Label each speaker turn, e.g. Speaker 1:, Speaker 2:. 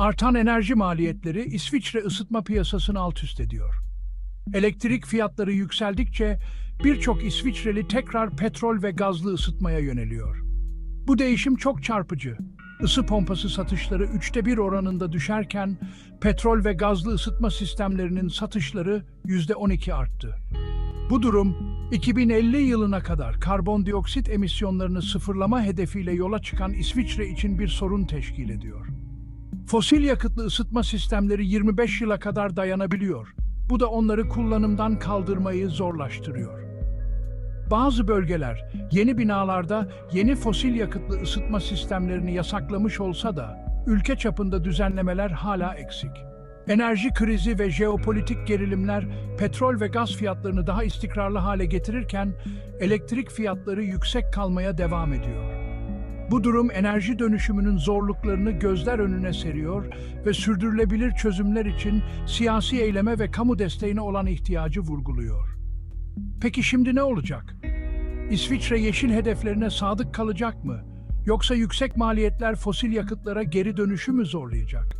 Speaker 1: Artan enerji maliyetleri İsviçre ısıtma piyasasını alt üst ediyor. Elektrik fiyatları yükseldikçe birçok İsviçreli tekrar petrol ve gazlı ısıtmaya yöneliyor. Bu değişim çok çarpıcı. Isı pompası satışları üçte bir oranında düşerken petrol ve gazlı ısıtma sistemlerinin satışları yüzde 12 arttı. Bu durum 2050 yılına kadar karbondioksit emisyonlarını sıfırlama hedefiyle yola çıkan İsviçre için bir sorun teşkil ediyor. Fosil yakıtlı ısıtma sistemleri 25 yıla kadar dayanabiliyor. Bu da onları kullanımdan kaldırmayı zorlaştırıyor. Bazı bölgeler yeni binalarda yeni fosil yakıtlı ısıtma sistemlerini yasaklamış olsa da ülke çapında düzenlemeler hala eksik. Enerji krizi ve jeopolitik gerilimler petrol ve gaz fiyatlarını daha istikrarlı hale getirirken elektrik fiyatları yüksek kalmaya devam ediyor. Bu durum enerji dönüşümünün zorluklarını gözler önüne seriyor ve sürdürülebilir çözümler için siyasi eyleme ve kamu desteğine olan ihtiyacı vurguluyor. Peki şimdi ne olacak? İsviçre yeşil hedeflerine sadık kalacak mı? Yoksa yüksek maliyetler fosil yakıtlara geri dönüşü mü zorlayacak?